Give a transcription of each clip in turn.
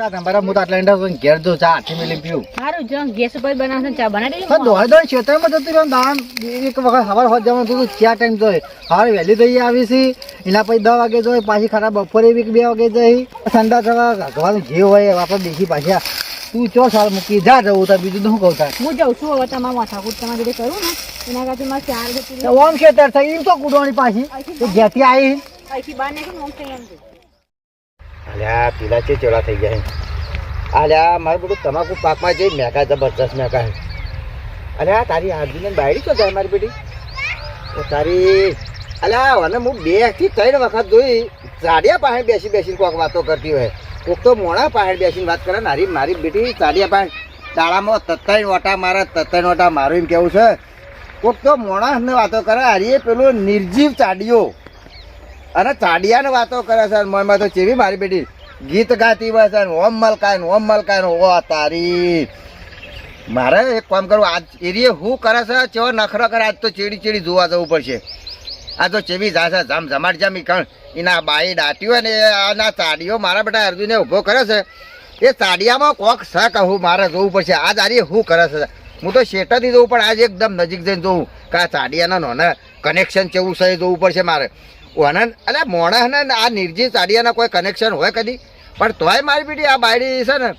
જા તમારા આટલા ઘેર જો ચા હાથી મેલી પીવું. સારું જો ગેસ ઉપર બનાવશે ચા બનાવી પણ દોડે દોડે ખેતરમાં જતી રહ્યો દાન એક વખત સવાર હોત જવાનું હતું ટાઈમ જોઈએ સવારે વહેલી થઈ આવી છે એના પછી દસ વાગે જોઈએ પાછી ખરાબ બપોરે બી બે વાગે જઈ ઠંડા થવા ઘરવાનું જે હોય આપણે દેખી પાછા. તું ચો સાલ મૂકી જા જવું તાર બીજું શું કહું તાર? હું જાઉં છું હવે તમારા માથાકૂટ તમારી જોડે કરું ને. એના કરતા મારે ચાર ઓમ ખેતર થઈ એમ તો કૂદવાની પાછી. ઘેતી આવી અહીંથી બહાર નાખીને ઓમ થઈ એમ છે. અલ્યા, પીલા છે ચોળા થઈ ગયા અલ્યા, મારું બધું તમાકુ પાકમાં જઈ મેકા જબરજસ્ત મેકા અલ્યા તારી હાર્દીને બાયડી તો જાય મારી બેટી? તારી, અલ્યા, અને હું બેથી ત્રણ વખત જોઈ ચાડિયા પાસે બેસી બેસીને કોઈક વાતો કરતી હોય. કોક તો મોણા પાસે બેસીને વાત કરે, નારી, મારી બેટી, ચાડિયા પાસે તાળામાં તત્તાઈ ઓટા મારે, તત્તાઈ ઓટા મારું એમ કેવું છે. કોક તો મોણા વાતો કરે અરે પેલું નિર્જીવ ચાડીઓ અને ચાડિયાને વાતો કરે છે મોયમાં તો ચેવી મારી બેટી? ગીત ગાતી બસ ઓમ મલકાય ઓમ મલકાય ને ઓ તારી. મારે એક કામ કરવું આજ એરીએ હું કરે છે, ચેવો નખરો કરે, આજ તો ચેડી ચેડી જોવા જવું પડશે. આ તો ચેવી છે, જામ જમાટ જમી કણ, એના બાઈ દાટી હોય ને આના ચાડીઓ મારા બેટા અર્જુને ઊભો કરે છે. એ ચાડિયામાં કોક છે કહું મારે જોવું પડશે. આજ આરી હું કરે છે? હું તો શેટાથી જોઉં પણ આજ એકદમ નજીક જઈને જોઉં કે આ ચાડિયાના નોના કનેક્શન કેવું છે એ જોવું પડશે મારે. ઓનન અરે મોણસને ને આ નિર્જી ચાડિયાના કોઈ કનેક્શન હોય કદી? પણ તોય મારી પીટી આ બાયડી છે ને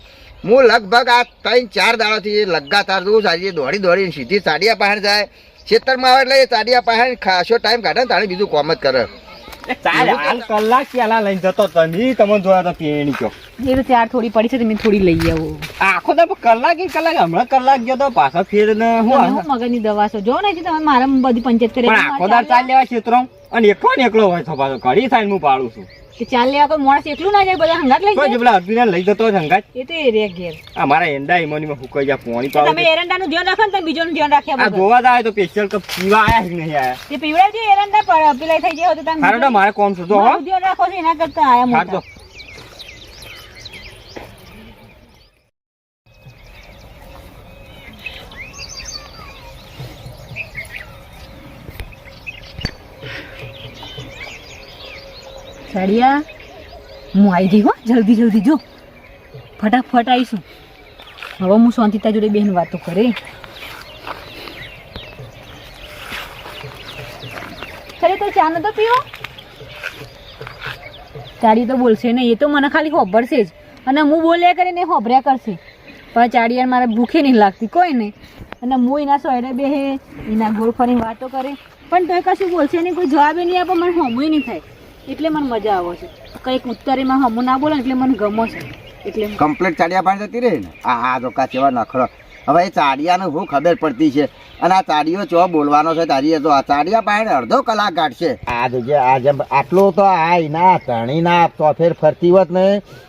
હું લગભગ આ ત્રણ ચાર દાડાથી લગાતાર જોઉં સારી દોડી દોડીને સીધી ચાડિયા પાસે જાય. ખેતરમાં આવે એટલે એ ચાડિયા પાસે ખાસો ટાઈમ કાઢે ને તાણે બીજું કોમ જ કરે. ચાલ કલાક પેલા લઈને જતો તની તમને જોયા તો પેણી કયો એ તો થોડી પડી છે તો થોડી લઈ આવું. આખો તો કલાક એક કલાક હમણાં કલાક ગયો તો પાછો ફેર ને હું મગજની દવા છો? જો ને તમે મારા બધી પંચાયત કરે આખો દાર ચાલ. લેવા અને એકલો ને એકલો હોય તો પાછો ઘડી થાય હું પાડું છું. કે ચાલ લેવા કોઈ માણસ એકલું ના જાય બધા હંગાત લઈ જાય? પેલા અર્જુન લઈ જતો હોય હંગાત? એ તો એ રે ઘેર. આ મારા એંડા ઈમોનીમાં ફૂકાઈ જાય પાણી તો તમે એરંડા એરંડાનું ધ્યાન રાખો ને તમે બીજોનું ધ્યાન રાખ્યા આ ગોવા જાય તો સ્પેશિયલ કપ પીવા આયા કે નહીં આયા? તે પીવડાવજે એરંડા પર પેલા થઈ જાય તો તમે હારો મારે કોમ છે જો હો. ધ્યાન રાખો છો એના કરતા આયા મોટા. તો હું આવી જઈ હો, જલ્દી જલ્દી, જો. ફટાફટ આવીશું. હવે હું શાંતિતા જોડે બેન વાતો કરે. ખરેખર ચા નતો પીવો? ચાડી તો બોલશે નહીં, એ તો મને ખાલી હોભરશે જ. અને હું બોલ્યા કરીને હોભર્યા કરશે. પણ ચાડિયાર મારે ભૂખે નહીં લાગતી, કોઈ નહીં. અને હું એના સોયરે બેહે, એના ગોળ ફરીને વાતો કરે. પણ તોય કશું બોલશે નહીં, કોઈ જવાબ નહીં આપે, મને હોમું નહીં થાય. એટલે મને મજા આવે છે. કંઈક ઉત્તરીમાં હમું ના બોલે એટલે મને ગમો છે. એટલે કમ્પ્લેટ ચાડિયા પાસે જતી રહી ને? આ આ તો કા કેવા નખરો. હવે એ ચાડિયાનું શું ખબર પડતી છે? અને આ ચાડિયો ચો બોલવાનો છે તારી તો? આ ચાડિયા પાસે અડધો કલાક કાઢશે આ જે આ જેમ આટલો તો આ એના ધણીના ચોફેર ફરતી હોત ને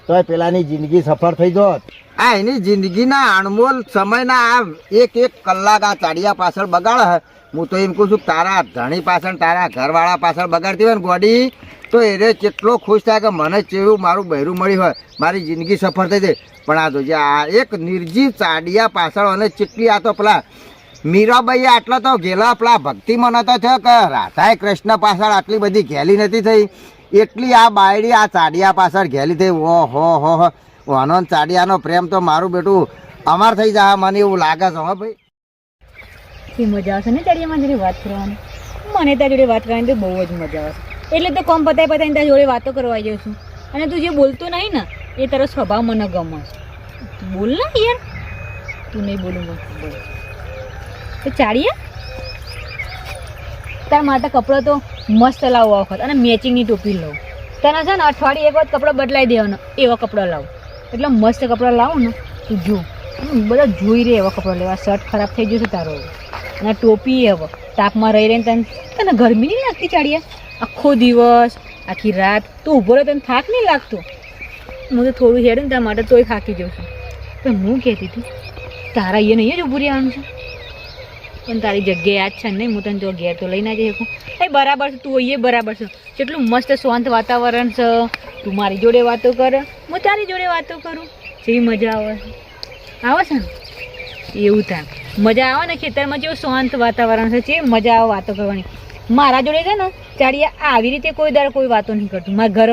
તો પેલાની જિંદગી સફળ થઈ જોત. આ એની જિંદગીના અણમોલ સમયના આ એક એક કલાક આ ચાડિયા પાછળ બગાડે હું. તો એમ કહું છું તારા ધણી પાછળ તારા ઘરવાળા પાછળ બગાડતી હોય ને ગોડી તો એને કેટલો ખુશ થાય કે મને જેવું મારું બહેરું મળ્યું હોય. મારી જિંદગી સફળ થઈ જાય. પણ આ જોજે આ એક નિર્જીવ ચાડિયા પાછળ અને ચીટલી આ તો પેલા મીરાબાઈએ આટલા તો ગેલા, પેલા ભક્તિ મને તો થયો કે રાધાએ કૃષ્ણ પાછળ આટલી બધી ઘેલી નથી થઈ. એટલી આ બાયડી આ ચાડિયા પાછળ ઘેલી થઈ. ઓ હો હો હો. ચાડિયાનો પ્રેમ તો મારું બેટું અમાર થઈ જાય. મને એવું લાગે છે, હો ભાઈ. મજા આવશે ને ચાડિયામાં જોડે વાત કરવાની? મને ત્યાં જોડે વાત કરવાની તો બહુ જ મજા આવશે. એટલે તો કોમ પતાય પતાય તારી જોડે વાતો કરવા આવી જાઉં છું. અને તું જે બોલતો નહીં ને, એ તારો સ્વભાવ મને ગમે બોલ ને યાર. તું નહીં બોલું મને બોલ તો ચાડિયા તારા માટે કપડો તો મસ્ત લાવો આ વખત અને મેચિંગની ટોપી લઉં. તને છે ને અઠવાડિયે એક વખત કપડો બદલાઈ દેવાનો, એવા કપડા લાવો. એટલે મસ્ત કપડાં લાવો ને, તું જો. બધા જોઈ રહે એવા કપડાં લેવા. શર્ટ ખરાબ થઈ જશે તારો. અને ટોપી હવે તાપમાં રહી રહીને તને તને ગરમી નહીં લાગતી ચાડિયા આખો દિવસ, આખી રાત તું ઊભો રહે તને થાક નહીં લાગતો? હું તો થોડું હેડું ને તારા માટે તોય થાકી જાઉં છું. પણ હું કહેતી હતી, તારા અહીંયા નહીં જ ઊભું રહેવાનું છે? પણ તારી જગ્યાએ યાદ છે નહીં? હું તને જો ઘેર તો લઈને જઈ શકું. એ બરાબર છે, તું અહીંયા બરાબર છે. કેટલું મસ્ત શાંત વાતાવરણ છે. તું મારી જોડે વાતો કર. હું તારી જોડે વાતો કરું. જેવી મજા આવે. આવે છે ને? એવું થાય. મજા આવે ને? ખેતરમાં જેવું શાંત વાતાવરણ છે જે મજા આવે વાતો કરવાની. મારા જોડે છે ને ચાડિયા આવી રીતે કોઈ દર કોઈ વાતો નહીં કરતું. મારા ઘર